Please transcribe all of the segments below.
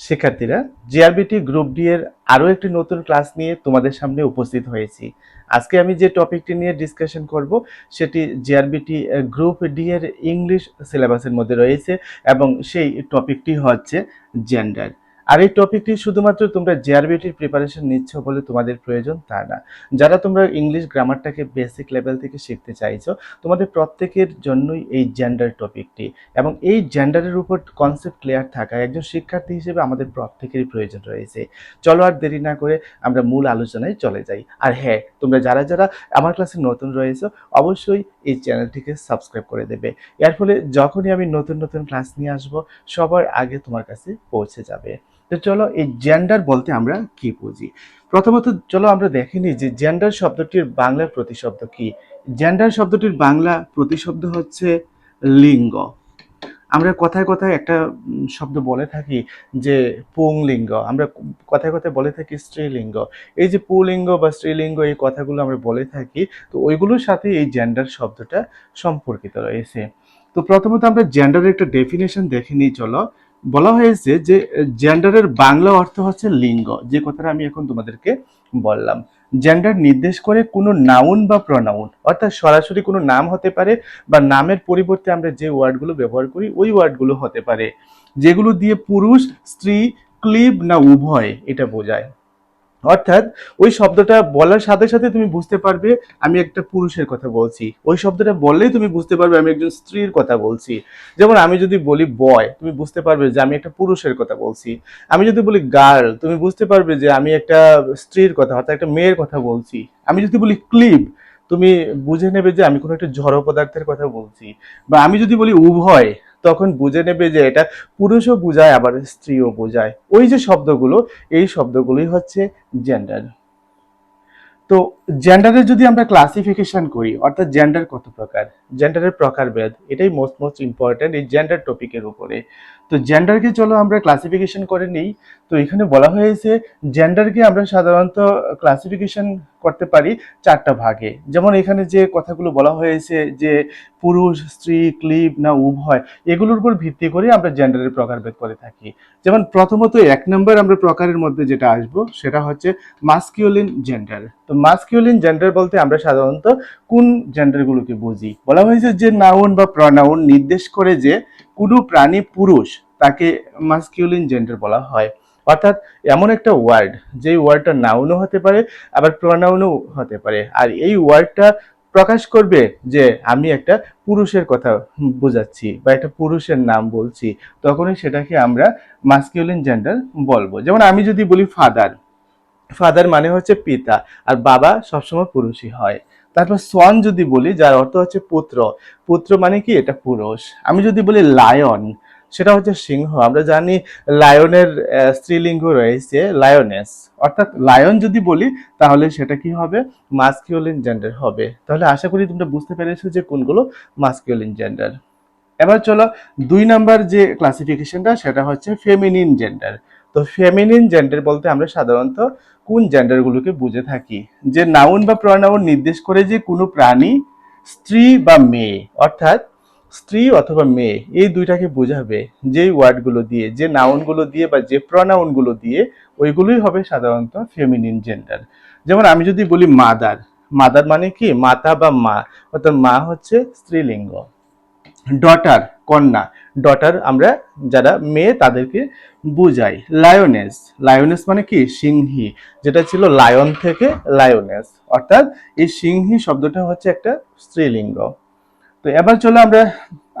শিক্ষার্থীরা GRBT group D এর আরও একটি নতুন ক্লাস নিয়ে তোমাদের সামনে উপস্থিত হয়েছি। আজকে আমি যে টপিকটি নিয়ে ডিসকাশন করব, সেটি জিআরবিটি গ্রুপ ডি এর ইংলিশ সিলেবাসের মধ্যে রয়েছে এবং সেই টপিকটি হচ্ছে জেন্ডার আর এই টপিকটি শুধুমাত্র তোমরা জিআরবিটির প্রিপারেশন নিচ্ছ বলে তোমাদের প্রয়োজন, তা না। যারা তোমরা ইংলিশ গ্রামারটাকে বেসিক লেভেল থেকে শিখতে চাইছো, তোমাদের প্রত্যেকের জন্যই এই জেন্ডার টপিকটি এবং এই জেন্ডারের উপর কনসেপ্ট ক্লিয়ার থাকা একজন শিক্ষার্থী হিসেবে আমাদের প্রত্যেকেরই প্রয়োজন রয়েছে। চলো আর দেরি না করে আমরা মূল আলোচনায় চলে যাই। আর হ্যাঁ তোমরা যারা যারা আমার ক্লাসে নতুন রয়েছো, অবশ্যই এই চ্যানেলটিকে সাবস্ক্রাইব করে দেবে। এর ফলে যখনই আমি নতুন নতুন ক্লাস নিয়ে আসব, সবার আগে তোমার কাছে পৌঁছে যাবে। তো চলো এই জেন্ডার বলতে আমরা কি বুঝি? প্রথমত চলো আমরা দেখে নিই যে জেন্ডার শব্দটির বাংলা প্রতিশব্দ কি? জেন্ডার শব্দটির বাংলা প্রতিশব্দ হচ্ছে লিঙ্গ। আমরা কথায় কথায় একটা শব্দ বলে থাকি যে পুংলিঙ্গ। আমরা কথায় কথায় বলে থাকি স্ত্রীলিঙ্গ। এই যে পুলিঙ্গ বা স্ত্রীলিঙ্গ এই কথাগুলো আমরা বলে থাকি, তো ওইগুলোর সাথে এই জেন্ডার শব্দটা সম্পর্কিত রয়েছে। তো প্রথমত আমরা জেন্ডারের একটা ডেফিনেশন দেখে নিই, চলো। বলা হয়েছে যে জেন্ডারের বাংলা অর্থ হচ্ছে লিঙ্গ। যে কথাটা আমি এখন তোমাদেরকে বললাম। জেন্ডার নির্দেশ করে কোনো নাউন বা প্রনাউন অর্থাৎ সরাসরি কোনো নাম হতে পারে বা নামের পরিবর্তে আমরা যে ওয়ার্ডগুলো ব্যবহার করি, ওই ওয়ার্ডগুলো হতে পারে। যেগুলো দিয়ে পুরুষ, স্ত্রী, ক্লিব না উভয়, এটা বোঝায়। অর্থাৎ ওই শব্দটা বলার সাথে সাথে তুমি বুঝতে পারবে, আমি একটা পুরুষের কথা বলছি। ওই শব্দটা বললেই তুমি বুঝতে পারবে, আমি একজন স্ত্রীর কথা বলছি। যেমন আমি যদি বলি বয় তুমি বুঝতে পারবে যে আমি একটা পুরুষের কথা বলছি। আমি যদি বলি গার্ল তুমি বুঝতে পারবে যে আমি একটা স্ত্রীর কথা, অর্থাৎ একটা মেয়ের কথা বলছি। আমি যদি বলি ক্লিপ তুমি বুঝে নেবে যে আমি কোনো একটা জড় পদার্থের কথা বলছি। বা আমি যদি বলি উভয় তখন বুঝে নেবে যে এটা পুরুষও বোঝায়, আবার স্ত্রীও বোঝায়। ওই যে শব্দগুলো, এই শব্দগুলোই হচ্ছে জেন্ডার তো জেন্ডারের যদি আমরা ক্লাসিফিকেশন করি, অর্থাৎ জেন্ডার কত প্রকার? জেন্ডারের প্রকারভেদ, এটাই মোস্ট মোস্ট ইম্পর্ট্যান্ট এই জেন্ডার টপিকের উপরে। তো জেন্ডারকে চলো আমরা ক্লাসিফিকেশন করে নিই। তো এখানে বলা হয়েছে জেন্ডারকে আমরা সাধারণত ক্লাসিফিকেশন করতে পারি চারটা ভাগে। যেমন এখানে যে কথাগুলো বলা হয়েছে যে পুরুষ, স্ত্রী, ক্লিপ না উভয়, এগুলোর উপর ভিত্তি করে আমরা জেন্ডারের প্রকারভেদ করে থাকি। যেমন প্রথমত এক নম্বর আমরা প্রকারের মধ্যে যেটা আসব সেটা হচ্ছে মাস্কিউলিন জেন্ডার তো মাস্কিউলিন জেন্ডার বলতে আমরা সাধারণত কোন জেন্ডারগুলোকে বুঝি? বলা হয়েছে যে নাউন বা প্রনাউন নির্দেশ করে যে কোনো প্রাণী পুরুষ তাকে মাস্কিউলিন জেন্ডার বলা হয়। অর্থাৎ এমন একটা ওয়ার্ড যে ওয়ার্ডটা নাউনও হতে পারে, আবার প্রনাউনও হতে পারে। আর এই ওয়ার্ডটা প্রকাশ করবে যে আমি একটা পুরুষের কথা বোঝাচ্ছি বা একটা পুরুষের নাম বলছি, তখনই সেটাকে আমরা মাস্কিউলিন জেন্ডার বলব। যেমন আমি যদি বলি ফাদার ফাদার মানে হচ্ছে পিতা, আর বাবা সবসময় পুরুষই হয়। তারপর সন যদি বলি, যার অর্থ হচ্ছে পুত্র পুত্র মানে কি? এটা পুরুষ। আমি যদি বলি লায়ন সেটা হচ্ছে সিংহ। আমরা জানি লায়নের স্ত্রীলিঙ্গ রয়েছে লায়নেস অর্থাৎ লায়ন যদি বলি, তাহলে সেটা কি হবে? মাস্কিউলিন জেন্ডার হবে। তাহলে আশা করি তোমরা বুঝতে পেরেছ যে কোনগুলো মাস্কিউলিন জেন্ডার এবার চলো দুই নাম্বার যে ক্লাসিফিকেশনটা সেটা হচ্ছে ফেমিনিন জেন্ডার তো ফেমিনিন জেন্ডার বলতে আমরা সাধারণত কোন জেন্ডারগুলোকে বুঝে থাকি? যে নাউন বা প্রনাউন নির্দেশ করে যে কোনো প্রাণী, স্ত্রী বা মেয়ে, অর্থাৎ স্ত্রী অথবা মেয়ে, এই দুইটাকে বোঝাবে যেই ওয়ার্ডগুলো দিয়ে, যে নাউনগুলো দিয়ে বা যে প্রনাউনগুলো দিয়ে ওইগুলোই হবে সাধারণত ফেমিনিন জেন্ডার যেমন আমি যদি বলি মাদার মাদার মানে কি? মাতা বা মা, অর্থাৎ মা হচ্ছে স্ত্রীলিঙ্গ। ডটার কন্যা ডটার আমরা যারা মেয়ে তাদেরকে বুঝাই। লায়নেস লায়নেস মানে কি? সিংহী। যেটা ছিল লায়ন থেকে লায়নেস অর্থাৎ এই সিংহী শব্দটা হচ্ছে একটা স্ত্রীলিঙ্গ। তো এবার চলো আমরা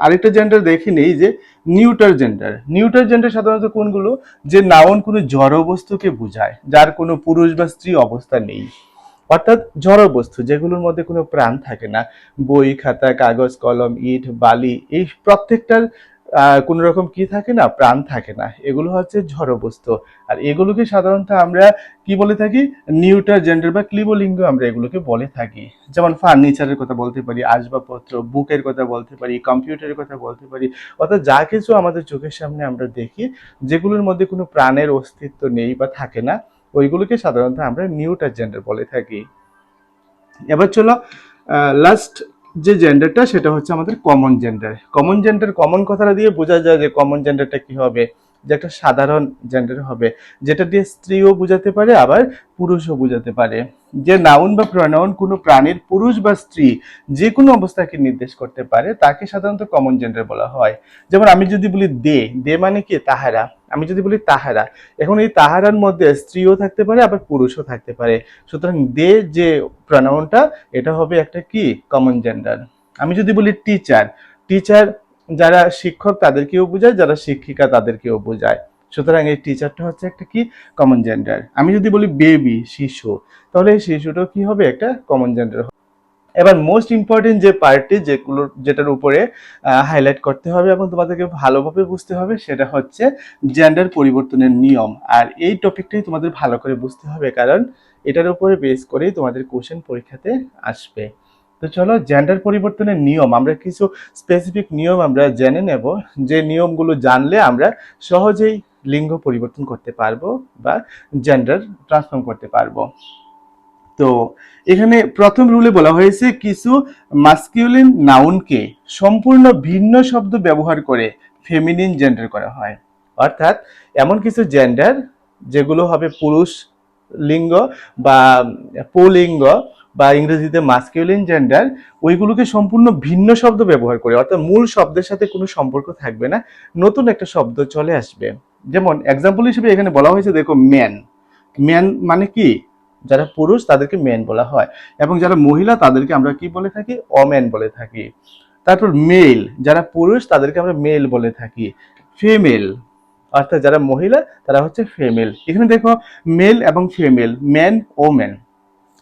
আরেকটা জেন্ডার দেখে নিই যে নিউটার জেন্ডার নিউটার জেন্ডার সাধারণত কোনগুলো? যে নাউন কোনো জড় বস্তুকে বোঝায়, যার কোনো পুরুষ বা স্ত্রী অবস্থা নেই। অর্থাৎ জড় বস্তু, যেগুলোর মধ্যে কোনো প্রাণ থাকে না। বই, খাতা, কাগজ, কলম, ইট, বালি, এই প্রত্যেকটার কোনো রকম কি থাকে না, প্রাণ থাকে না। এগুলো হচ্ছে জড় বস্তু আর এগুলোকে সাধারণত আমরা কি বলে থাকি? নিউটার জেন্ডার বা ক্লিবলিঙ্গ আমরা এগুলোকে বলে থাকি। যেমন ফার্নিচারের কথা বলতে পারি, আসবাবপত্র, বুকের কথা বলতে পারি, কম্পিউটারের কথা বলতে পারি, অর্থাৎ যা কিছু আমাদের চোখের সামনে আমরা দেখি, যেগুলোর মধ্যে কোনো প্রাণের অস্তিত্ব নেই বা থাকে না, ওইগুলোকে সাধারণত আমরা নিউটার জেন্ডার বলে থাকি। এবার চলো লাস্ট যে জেন্ডারটা সেটা হচ্ছে আমাদের common gender common gender common কথাটা দিয়ে বোঝা যায় যে কমন জেন্ডারটা কি হবে যে একটা সাধারণ জেন্ডার হবে, যেটা দিয়ে স্ত্রীও বোঝাতে পারে, আবার পুরুষও বোঝাতে পারে। যে নাউন বা প্রনাউন কোনো প্রাণীর পুরুষ বা স্ত্রী যে কোনো অবস্থাকে নির্দেশ করতে পারে, তাকে সাধারণত কমন জেন্ডার বলা হয়। যেমন আমি যদি বলি দে দে মানে কি? তাহারা। আমি যদি বলি তাহারা, এখন এই তাহারার মধ্যে স্ত্রীও থাকতে পারে, আবার পুরুষও থাকতে পারে। সুতরাং দে যে প্রনাউনটা এটা হবে একটা কি? কমন জেন্ডার আমি যদি বলি টিচার টিচার যারা শিক্ষক তাদেরকেও বোঝায়, যারা শিক্ষিকা তাদেরকেও বোঝায়। সুতরাং এই টিচারটা হচ্ছে একটা কি? কমন জেন্ডার আমি যদি বলি বেবি শিশু, তাহলে এই শিশুটাও কি হবে? একটা কমন জেন্ডার এবার মোস্ট ইম্পর্টেন্ট যে পার্টটি যেগুলো যেটার উপরে হাইলাইট করতে হবে এবং তোমাদেরকে ভালোভাবে বুঝতে হবে, সেটা হচ্ছে জেন্ডার পরিবর্তনের নিয়ম। আর এই টপিকটাই তোমাদের ভালো করে বুঝতে হবে, কারণ এটার উপরে বেস করেই তোমাদের কোশ্চেন পরীক্ষাতে আসবে। তো চলো জেন্ডার পরিবর্তনের নিয়ম, আমরা কিছু স্পেসিফিক নিয়ম আমরা জেনে নেব। যে নিয়মগুলো জানলে আমরা সহজেই লিঙ্গ পরিবর্তন করতে পারব বা জেন্ডার ট্রান্সফর্ম করতে পারব। তো এখানে প্রথম রুলে বলা হয়েছে, কিছু মাস্কিউলিন নাউনকে সম্পূর্ণ ভিন্ন শব্দ ব্যবহার করে ফেমিনিন জেন্ডার করা হয়। অর্থাৎ এমন কিছু জেন্ডার যেগুলো হবে পুরুষ লিঙ্গ বা পুলিঙ্গ বা ইংরেজিতে মাস্কিউলিন জেন্ডার ওইগুলোকে সম্পূর্ণ ভিন্ন শব্দ ব্যবহার করে, অর্থাৎ মূল শব্দের সাথে কোনো সম্পর্ক থাকবে না, নতুন একটা শব্দ চলে আসবে। যেমন এক্সাম্পল হিসেবে এখানে বলা হয়েছে, দেখো ম্যান ম্যান মানে কি? যারা পুরুষ, তাদেরকে ম্যান বলা হয়। এবং যারা মহিলা, তাদেরকে আমরা কি বলে থাকি? অমেন বলে থাকি। তারপর মেল যারা পুরুষ, তাদেরকে আমরা মেল বলে থাকি। ফিমেল অর্থাৎ যারা মহিলা, তারা হচ্ছে ফিমেল এখানে দেখো মেল এবং ফিমেল ম্যান ওমেন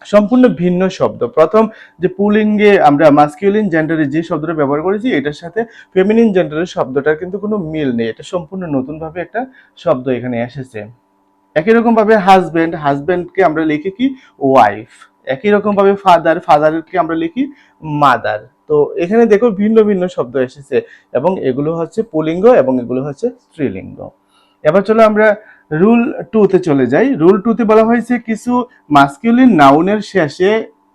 সম্পূর্ণ ভিন্ন শব্দ। প্রথম যে পুলিঙ্গে আমরা মাস্কিউলিন জেন্ডারে যে শব্দটা ব্যবহার করেছি, এটার সাথে ফেমিনিন জেন্ডারের শব্দটার কিন্তু কোনো মিল নেই। এটা সম্পূর্ণ নতুনভাবে একটা শব্দ এখানে এসেছে। একই রকমভাবে হাজব্যান্ড হাজব্যান্ডকে আমরা লিখি কি? ওয়াইফ একই রকমভাবে ফাদার ফাদারকে আমরা লিখি মাদার তো এখানে দেখো ভিন্ন ভিন্ন শব্দ এসেছে এবং এগুলো হচ্ছে পুলিঙ্গ এবং এগুলো হচ্ছে স্ত্রীলিঙ্গ। এবার চলো আমরা রুল টুতে চলে যাই। রুল টুতে বলা হয়েছে কিছু মাস্কিউলিন নাউনের শেষে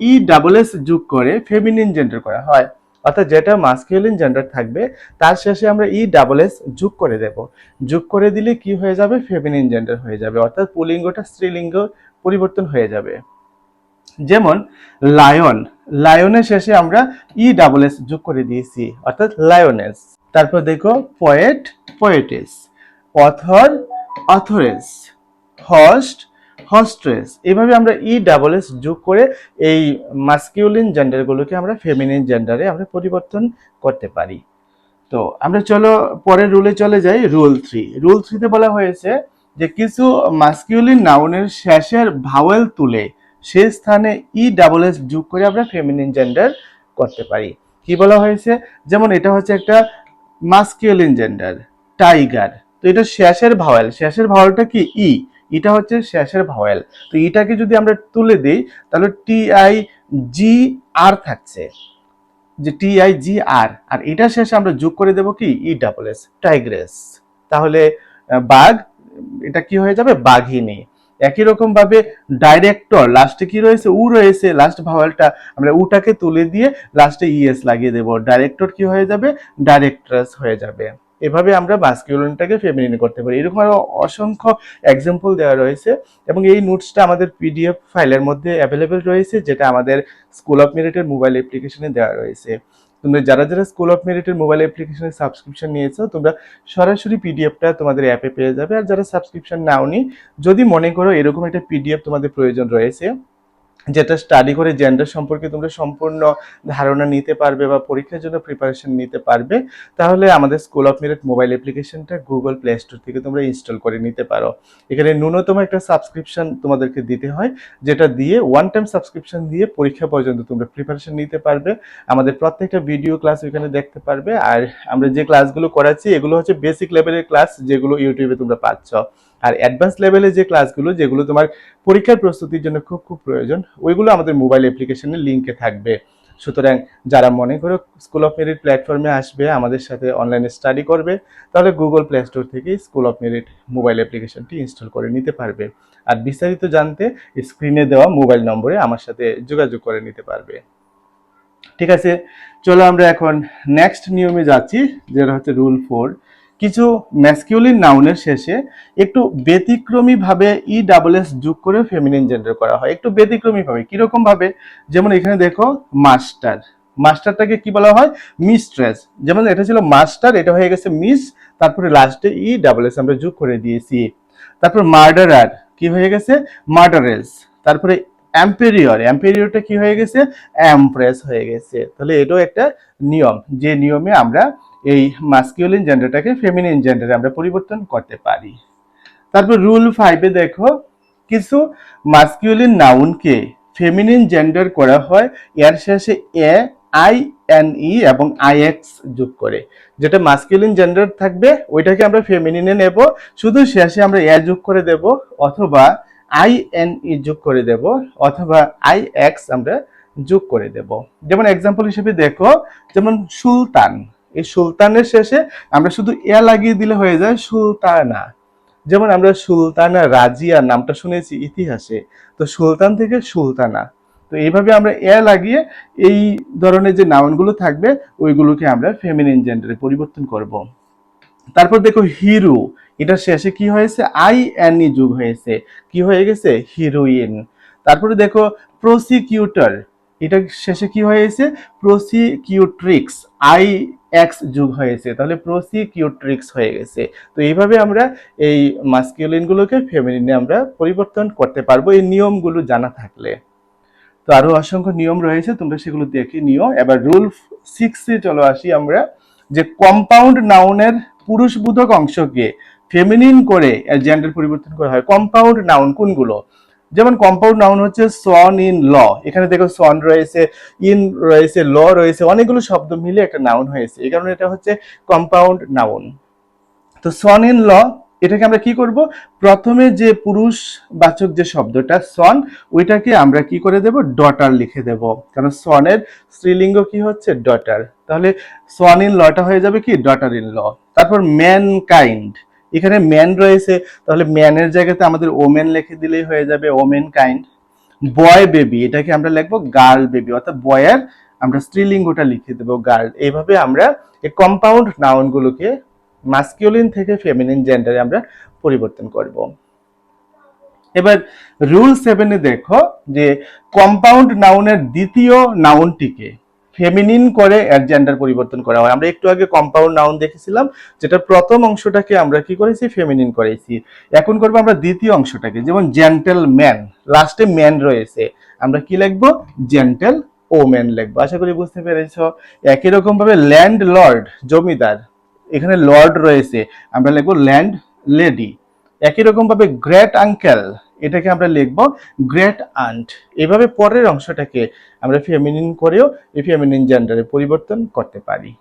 ই ডাবল এস যোগ করে ফেমিনিন জেন্ডার করা হয়। অর্থাৎ যেটা মাস্কিউলিন জেন্ডার থাকবে, তার শেষে আমরা ই ডাবল এস যোগ করে দেব। যোগ করে দিলে কি হয়ে যাবে? ফেমিনিন জেন্ডার হয়ে যাবে। অর্থাৎ পুলিঙ্গটা স্ত্রীলিঙ্গ পরিবর্তন হয়ে যাবে। যেমন লায়ন লায়নের শেষে আমরা ই ডাবল এস যোগ করে দিয়েছি, অর্থাৎ লায়নেস তারপর দেখো poet poetess author authoress host, hostess. এইভাবে আমরা ই ডাবল এস যোগ করে এই মাস্কিউলিন জেন্ডারগুলোকে আমরা ফেমিনিন জেন্ডারে আমরা পরিবর্তন করতে পারি। তো আমরা চলো পরের রুলে চলে যাই, রুল থ্রি। রুল থ্রিতে বলা হয়েছে যে কিছু মাস্কিউলিন নাউনের শেষের ভাওয়েল তুলে সে স্থানে ই ডাবল এস যোগ করে আমরা ফেমিনিন জেন্ডার করতে পারি। কি বলা হয়েছে? যেমন এটা হচ্ছে একটা মাস্কিউলিন জেন্ডার, টাইগার। তো এটা শেষের ভাওয়েল। শেষের ভাওয়েলটা কি? ই। এটা হচ্ছে শেষের ভাওয়েল। তো এটাকে যদি আমরা তুলে দিই, তাহলে টি আই জি আর থাকছে। যে টি আই জি আর। আর এটা শেষে আমরা যোগ করে দেবো কি? E double S. টাইগ্রেস। তাহলে বাঘ, এটা কি হয়ে যাবে? বাঘিনী। একই রকম ভাবে ডাইরেক্টর, লাস্টে কি রয়েছে? উ রয়েছে। লাস্ট ভাওয়ালটা আমরা উটাকে তুলে দিয়ে লাস্টে ইএস লাগিয়ে দেব। ডাইরেক্টর কি হয়ে যাবে? ডাইরেক্টরেস হয়ে যাবে। এভাবে আমরা মাস্কিউলিনটাকে ফেমিনিন করতে পারি। এরকম আরও অসংখ্য এক্সাম্পল দেওয়া রয়েছে এবং এই নোটসটা আমাদের পিডিএফ ফাইলের মধ্যে অ্যাভেলেবেল রয়েছে, যেটা আমাদের স্কুল অফ মেরিটের মোবাইল অ্যাপ্লিকেশনে দেওয়া রয়েছে। তোমরা যারা যারা স্কুল অফ মেরিটের মোবাইল অ্যাপ্লিকেশনে সাবস্ক্রিপশন নিয়েছো, তোমরা সরাসরি পিডিএফটা তোমাদের অ্যাপে পেয়ে যাবে। আর যারা সাবস্ক্রিপশন নাওনি, যদি মনে করো এরকম একটা পিডিএফ তোমাদের প্রয়োজন রয়েছে যেটা স্টাডি করে জেন্ডার সম্পর্কে তোমরা সম্পূর্ণ ধারণা নিতে পারবে বা পরীক্ষার জন্য প্রিপারেশন নিতে পারবে, তাহলে আমাদের স্কুল অফ মেরিট মোবাইল অ্যাপ্লিকেশনটা গুগল প্লে স্টোর থেকে তোমরা ইনস্টল করে নিতে পারো। এখানে ন্যূনতম একটা সাবস্ক্রিপশন তোমাদেরকে দিতে হয়, যেটা দিয়ে ওয়ান টাইম সাবস্ক্রিপশন দিয়ে পরীক্ষা পর্যন্ত তোমরা প্রিপারেশন নিতে পারবে। আমাদের প্রত্যেকটা ভিডিও ক্লাস ওইখানে দেখতে পারবে, আর আমরা যে ক্লাসগুলো করাচ্ছি, এগুলো হচ্ছে বেসিক লেভেলের ক্লাস যেগুলো ইউটিউবে তোমরা পাচ্ছ। আর অ্যাডভান্স লেভেলে যে ক্লাসগুলো যেগুলো তোমার পরীক্ষার প্রস্তুতির জন্য খুব খুব প্রয়োজন, ওইগুলো আমাদের মোবাইল অ্যাপ্লিকেশনের লিঙ্কে থাকবে। সুতরাং যারা মনে করো স্কুল অফ মেরিট প্ল্যাটফর্মে আসবে, আমাদের সাথে অনলাইনে স্টাডি করবে, তাহলে গুগল প্লে স্টোর থেকে স্কুল অফ মেরিট মোবাইল অ্যাপ্লিকেশনটি ইনস্টল করে নিতে পারবে। আর বিস্তারিত জানতে স্ক্রিনে দেওয়া মোবাইল নম্বরে আমার সাথে যোগাযোগ করে নিতে পারবে। ঠিক আছে, চলো আমরা এখন নেক্সট নিয়মে যাচ্ছি, যেটা হচ্ছে রুল ফোর কিছু ম্যাসকিউলিন নাউনের শেষে একটু ব্যতিক্রমী ভাবে ই ডাবল এস যোগ করে ফেমিনিন জেন্ডার করা হয়। একটু ব্যতিক্রমী ভাবে কীরকম ভাবে যেমন এখানে দেখো মাস্টার মাস্টারটাকে কি বলা হয়? মিস্ট্রেস যেমন এটা ছিল মাস্টার এটা হয়ে গেছে মিস তারপরে লাস্টে ই ডাবল এস আমরা যোগ করে দিয়েছি। তারপর মার্ডারার কি হয়ে গেছে? মার্ডারেস তারপরে অ্যাম্পেরিয়র অ্যাম্পেরিয়রটা কি হয়ে গেছে? অ্যাম্প্রেস হয়ে গেছে। তাহলে এটাও একটা নিয়ম। যে নিয়মে আমরা এই মাস্কিউলিন জেন্ডারটাকে ফেমিনিন জেন্ডারে আমরা পরিবর্তন করতে পারি। তারপর রুল ফাইভে দেখো, কিছু মাস্কিউলিন নাউনকে ফেমিনিন জেন্ডার করা হয়, এর শেষে এ, আই, এন, ই এবং আই, এক্স যোগ করে। যেটা মাস্কিউলিন জেন্ডার থাকবে, ওইটাকে আমরা ফেমিনিনে নেব, শুধু শেষে আমরা এ যোগ করে দেব, অথবা আই, এন, ই যোগ করে দেব, অথবা আই, এক্স আমরা যোগ করে দেব। যেমন এক্সাম্পল হিসেবে দেখো, যেমন সুলতান। এই সুলতানের শেষে আমরা শুধু এ লাগিয়ে দিলে হয়ে যায় সুলতানা। যেমন আমরা সুলতানা রাজিয়া নামটা শুনেছি ইতিহাসে, তো সুলতান থেকে সুলতানা। তো এইভাবে আমরা এ লাগিয়ে এই ধরনের যে নাউনগুলো থাকবে, ওইগুলোকে আমরা ফেমিনিন জেন্ডারে পরিবর্তন করব। তারপর দেখো হিরো এটা শেষে কি হয়েছে? আই ই যুগ হয়েছে। কি হয়ে গেছে? হিরোইন। তারপরে দেখো প্রসিকিউটর এটা শেষে কি হয়েছে? প্রসিকিউট্রিক্স আই এক্স যুগ হয়েছে, তাহলে প্রসিকিউট্রিক্স হয়ে গেছে। তো এইভাবে আমরা এই মাস্কিউলিন গুলোকে ফেমিনিনে আমরা পরিবর্তন করতে পারব, এই নিয়মগুলো জানা থাকলে। তো আরও অসংখ্য নিয়ম রয়েছে, তোমরা সেগুলো দেখে নিও। এবার রুল সিক্সে চলো আসি আমরা, যে কম্পাউন্ড নাউনের পুরুষবোধক অংশকে ফেমিনিন করে জেন্ডার পরিবর্তন করা হয়। কম্পাউন্ড নাউন কোনগুলো? যেমন কম্পাউন্ড নাউন হচ্ছে সন ইন ল এখানে দেখো সন রয়েছে ইন রয়েছে ল রয়েছে, অনেকগুলো শব্দ মিলে একটা নাউন হয়েছে। এই কারণে এটা হচ্ছে কম্পাউন্ড নাউন তো সন ইন ল এটাকে আমরা কি করব? প্রথমে যে পুরুষ বাচক যে শব্দটা সন ওইটাকে আমরা কি করে দেব? ডটার লিখে দেব। কারণ সনের স্ত্রীলিঙ্গ কি হচ্ছে? ডটার তাহলে সন ইন লটা হয়ে যাবে কি? ডটার ইন ল তারপর ম্যান কাইন্ড এখানে ম্যান রয়েছে, তাহলে ম্যানের জায়গাতে আমাদের ওমেন লিখে দিলেই হয়ে যাবে ওমেন কাইন্ড বয় বেবি এটাকে আমরা লিখব গার্ল বেবি অর্থাৎ বয়ের আমরা স্ত্রীলিঙ্গটা লিখে দেবো গার্ল এইভাবে আমরা এই কম্পাউন্ড নাউনগুলোকে মাস্কিউলিন থেকে ফেমিনিন জেন্ডারে আমরা পরিবর্তন করব। এবার রুল সেভেনে দেখো যে কম্পাউন্ড নাউনের দ্বিতীয় নাউনটিকে ফেমিনিন করে এর জেন্ডার পরিবর্তন করা হয়। আমরা একটু আগে কম্পাউন্ড নাউন দেখেছিলাম যেটা প্রথম অংশটাকে আমরা কি করেছি? ফেমিনিন করেছি। এখন করব আমরা দ্বিতীয় অংশটাকে, যেমন জেন্টেল ম্যান লাস্টে ম্যান রয়েছে। আমরা কি লিখব? জেন্টেল ও ম্যান লিখব। আশা করি বুঝতে পেরেছ। একই রকম ভাবে ল্যান্ড লর্ড জমিদার, এখানে লর্ড রয়েছে। আমরা লিখব ল্যান্ড লেডি একই রকম ভাবে গ্রেট আঙ্কেল এটাকে আমরা লিখব গ্রেট আন্ট। এভাবে পরের অংশটাকে আমরা ফেমিনিন করেও ফেমিনিন জেন্ডারে পরিবর্তন করতে পারি।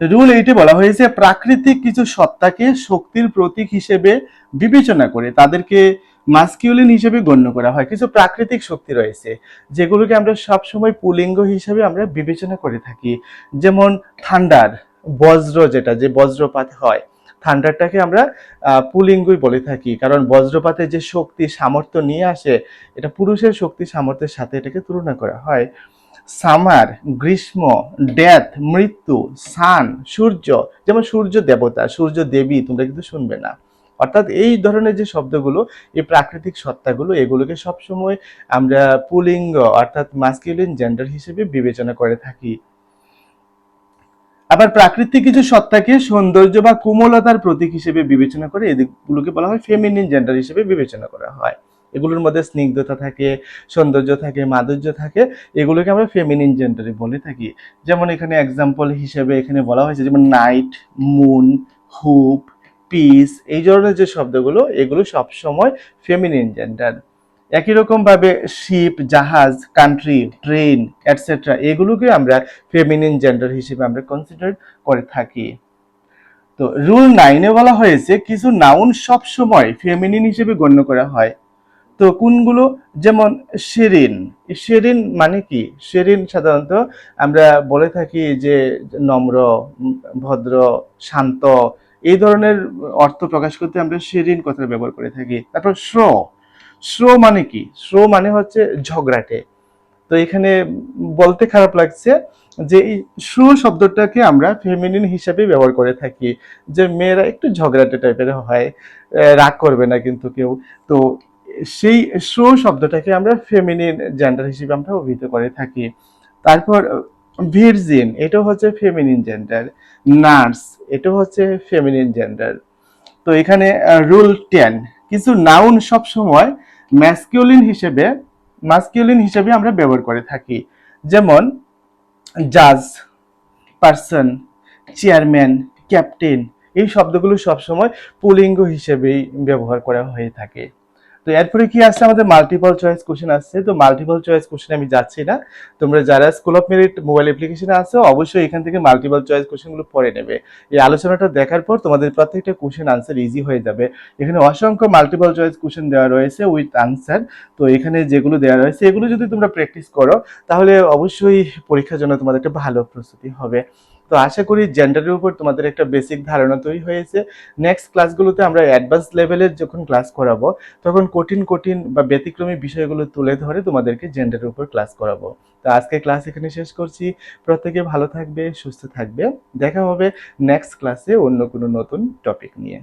রুল এইটে বলা হয়েছে, প্রাকৃতিক কিছু সত্তাকে শক্তির প্রতীক হিসেবে বিবেচনা করে তাদেরকে মাস্কিউলিন হিসেবে গণ্য করা হয়। কিছু প্রাকৃতিক শক্তি রয়েছে, যেগুলোকে আমরা সবসময় পুলিঙ্গ হিসেবে আমরা বিবেচনা করে থাকি। যেমন থান্ডার, বজ্র যেটা, যে বজ্রপাত হয় থান্ডারটাকে আমরা পুলিঙ্গই বলে থাকি। কারণ বজ্রপাতে যে শক্তি, সামর্থ্য নিয়ে আসে, এটা পুরুষের শক্তি, সামর্থ্যের সাথে এটাকে তুলনা করা হয়। সামার, গ্রীষ্ম, ডেথ, মৃত্যু, সান, সূর্য, যেমন সূর্য দেবতা, সূর্য দেবী, তোমরা কিন্তু শুনবে না। অর্থাৎ এই ধরনের যে শব্দগুলো, এই প্রাকৃতিক সত্তাগুলো, এগুলোকে সবসময় আমরা পুলিঙ্গ, অর্থাৎ মাস্কিউলিন জেন্ডার হিসেবে বিবেচনা করে থাকি। আবার প্রাকৃতিক কিছু সত্তাকে সৌন্দর্য বা কোমলতার প্রতীক হিসেবে বিবেচনা করে এদিকগুলোকে বলা হয় ফেমিনিন জেন্ডার হিসেবে বিবেচনা করা হয়। এগুলোর মধ্যে স্নিগ্ধতা থাকে, সৌন্দর্য থাকে, মাধুর্য থাকে, এগুলোকে আমরা ফেমিনিন জেন্ডারে বলে থাকি। যেমন এখানে এক্সাম্পল হিসেবে এখানে বলা হয়েছে, যেমন নাইট মুন হুপ পিস এই ধরনের যে শব্দগুলো, এগুলো সবসময় ফেমিনিন জেন্ডার একই রকম ভাবে শিপ জাহাজ কান্ট্রি ট্রেন এটসেট্রা এগুলোকে আমরা ফেমিনিন জেন্ডার হিসেবে আমরা কনসিডার করে থাকি। তো রুল নাইনে বলা হয়েছে, কিছু নাউন সব সময় ফেমিনিন হিসেবে গণ্য করা হয়। তো কোনগুলো? যেমন শেরিন শেরিন মানে কি? শেরিন সাধারণত আমরা বলে থাকি যে নম্র, ভদ্র, শান্ত, এই ধরনের অর্থ প্রকাশ করতে আমরা শেরিন কথা ব্যবহার করে থাকি। তারপর শ্র শ্র মানে কি? শ্র মানে হচ্ছে ঝগড়াটে। তো এখানে বলতে খারাপ লাগছে যে এই শো শব্দটাকে আমরা ফেমিনিন হিসাবে ব্যবহার করে থাকি, যে মেয়েরা একটু ঝগড়াটে টাইপের হয় রাগ করবে না কিন্তু কেউ। তো সেই শো শব্দটাকে আমরা ফেমিনিন জেন্ডার হিসেবে আমরা অভিহিত করে থাকি। তারপর ভিরজিন এটা হচ্ছে ফেমিনিন জেন্ডার নার্স এটা হচ্ছে ফেমিনিন জেন্ডার তো এখানে রুল টেন কিছু নাউন সব সময় ম্যাসকিউলিন হিসেবে মাস্কিউলিন হিসেবে আমরা ব্যবহার করে থাকি। যেমন জাজ পার্সন চেয়ারম্যান ক্যাপ্টেন এই শব্দগুলো সবসময় পুলিঙ্গ হিসেবেই ব্যবহার করা হয়ে থাকে। তো এরপরে কি আসছে? আমাদের মাল্টিপল চয়েস কোশ্চেন আসছে। তো মাল্টিপল চয়েস কোশ্চেন আমি যাচ্ছি না। তোমরা যারা স্কুল অফ মেরিট মোবাইল অ্যাপ্লিকেশনে আছো, অবশ্যই এখান থেকে মাল্টিপল চয়েস কোশ্চেনগুলো পড়ে নেবে। এই আলোচনাটা দেখার পর তোমাদের প্রত্যেকটা কোশ্চেন আনসার ইজি হয়ে যাবে। এখানে অসংখ্য মাল্টিপল চয়েস কোশ্চেন দেওয়া রয়েছে উইথ আনসার তো এখানে যেগুলো দেওয়া রয়েছে, এগুলো যদি তোমরা প্র্যাকটিস করো, তাহলে অবশ্যই পরীক্ষার জন্য তোমাদের একটা ভালো প্রস্তুতি হবে। তো আশা করি জেন্ডারের উপর তোমাদের একটা বেসিক ধারণা তৈরি হয়েছে। নেক্সট ক্লাসগুলোতে আমরা অ্যাডভান্স লেভেলের যখন ক্লাস করাবো, তখন কঠিন কঠিন বা ব্যতিক্রমী বিষয়গুলো তুলে ধরে তোমাদেরকে জেন্ডারের উপর ক্লাস করাবো। তো আজকে ক্লাস এখানে শেষ করছি। প্রত্যেকে ভালো থাকবে, সুস্থ থাকবে। দেখা হবে নেক্সট ক্লাসে অন্য কোনো নতুন টপিক নিয়ে।